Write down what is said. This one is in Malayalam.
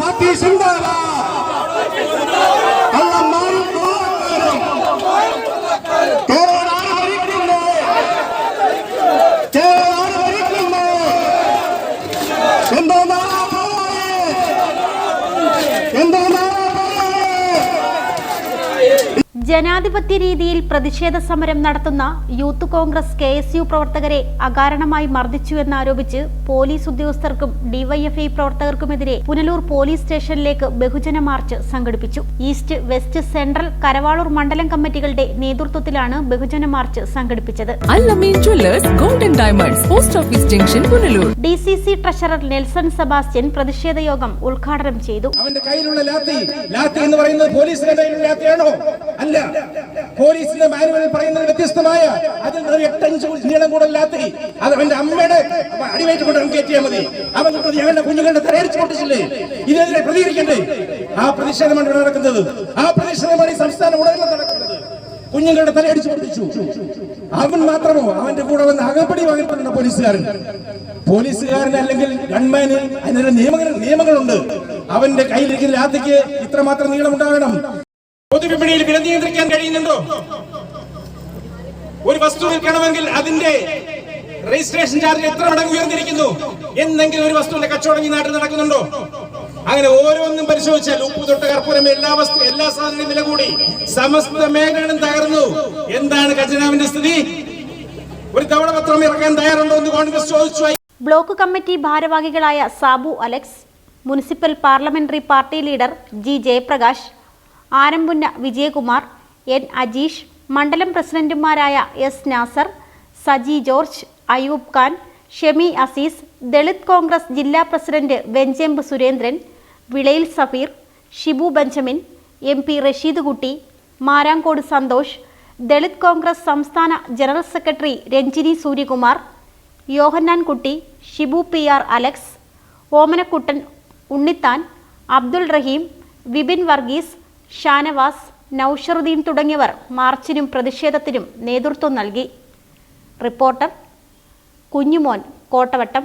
കോൺഗ്രസ് ജനാധിപത്യ രീതിയിൽ പ്രതിഷേധ സമരം നടത്തുന്ന youth Congress K S U പ്രവർത്തകരെ അകാരണമായി മർദ്ദിച്ചുവെന്നാരോപിച്ച് പോലീസ് ഉദ്യോഗസ്ഥർക്കും ഡിവൈഎഫ്ഐ പ്രവർത്തകർക്കുമെതിരെ പുനലൂർ പോലീസ് സ്റ്റേഷനിലേക്ക് ബഹുജന മാർച്ച് സംഘടിപ്പിച്ചു. ഈസ്റ്റ് വെസ്റ്റ് സെൻട്രൽ കരവാളൂർ മണ്ഡലം കമ്മിറ്റികളുടെ നേതൃത്വത്തിലാണ് ബഹുജന മാർച്ച് സംഘടിപ്പിച്ചത്. Diamonds post office junction Punalur D C C treasurer Nelson Sebastian പ്രതിഷേധ യോഗം ഉദ്ഘാടനം ചെയ്തു. അവന്റെ കയ്യിലുള്ള ലാത്തി ലാത്തി എന്ന് പറയുന്നത് പോലീസിന്റെ കയ്യിലുള്ള ലാത്തിയാണോ? അല്ല. പോലീസിന്റെ മാനുവലിൽ പറയുന്നത് വ്യത്യസ്തമായ അതിൽ ഒരു എട്ടഞ്ച് നീളം കൂടെ ലാത്തി. അത് അവന്റെ അമ്മയുടെ അടിവേറ്റ് കൊണ്ട് നമുക്ക് കയറ്റിയാൽ മതി. അവൻ കൊണ്ട് ഞങ്ങളുടെ കുഞ്ഞുങ്ങളുടെ തലയടിച്ച് പൊട്ടിച്ചില്ലേ ഇതിനെതിരെ പ്രതികരിക്കണ്ടേ? ആ പ്രതിഷേധമാണ് ഇവിടെ നടക്കുന്നത്. ആ പ്രതിഷേധമാണ് ഈ സംസ്ഥാനം ഉടനെ നടക്കുന്നത്. കുഞ്ഞുങ്ങളുടെ അടിച്ചു പൊട്ടിച്ചു. അവൻ മാത്രമോ അവന്റെ കൂടെ വന്ന് അകപ്പടി വാങ്ങിയിട്ടുണ്ട് പോലീസുകാരൻ. പോലീസുകാരൻ അല്ലെങ്കിൽ ഗൺമാന് അതിനൊരു നിയമങ്ങൾ നിയമങ്ങളുണ്ട്. അവന്റെ കയ്യിലിരിക്കുന്ന ലാത്തിക്ക് ഇത്രമാത്രം നീളം ഉണ്ടാകണം. പൊതുവിപണിയിൽ വില നിയന്ത്രിക്കാൻ കഴിയുന്നുണ്ടോ? ഒരു വസ്തു വിൽക്കണമെങ്കിൽ അതിന്റെ രജിസ്ട്രേഷൻ ചാർജ് എത്ര മടങ്ങ് ഉയർന്നിരിക്കുന്നു? എന്നെങ്കിലും ഒരു വസ്തുവിന്റെ കച്ചവടം ഈ നാട്ടിൽ നടക്കുന്നുണ്ടോ? അങ്ങനെ ഓരോന്നും പരിശോധിച്ചാൽ ഉപ്പ് തൊട്ട കർപ്പൂരം എല്ലാ വസ്തു എല്ലാ സാധനങ്ങളും നിലകൂടി സമസ്ത മേഖലകളും തകർന്നു. എന്താണ് ഖജനാവിന്റെ സ്ഥിതി? ഒരു തവണ പത്രം ഇറക്കാൻ തയ്യാറുണ്ടോ എന്ന് കോൺഗ്രസ് ചോദിച്ചു. ബ്ലോക്ക് കമ്മിറ്റി ഭാരവാഹികളായ Sabu Alex municipal parliamentary party leader G Jayaprakash Arampunna Vijayakumar N Ajeesh മണ്ഡലം പ്രസിഡന്റുമാരായ എസ് നാസർ സജി ജോർജ് അയൂബ് ഖാൻ ഷെമി അസീസ് ദളിത് കോൺഗ്രസ് ജില്ലാ president Venchempu Surendran Vilayil Safeer Shibu Benjamin M P Rasheed Kutty Marankode Santhosh Dalit Congress സംസ്ഥാന general secretary Ranjini Suryakumar Yohannan Kutty Shibu P R Alex Omanakuttan Unnithan Abdul Rahim Vipin Varghese Shanavas Nausharuddin തുടങ്ങിയവർ മാർച്ചിനും പ്രതിഷേധത്തിനും നേതൃത്വം നൽകി. റിപ്പോർട്ടർ കുഞ്ഞുമോൻ കോട്ടവട്ടം.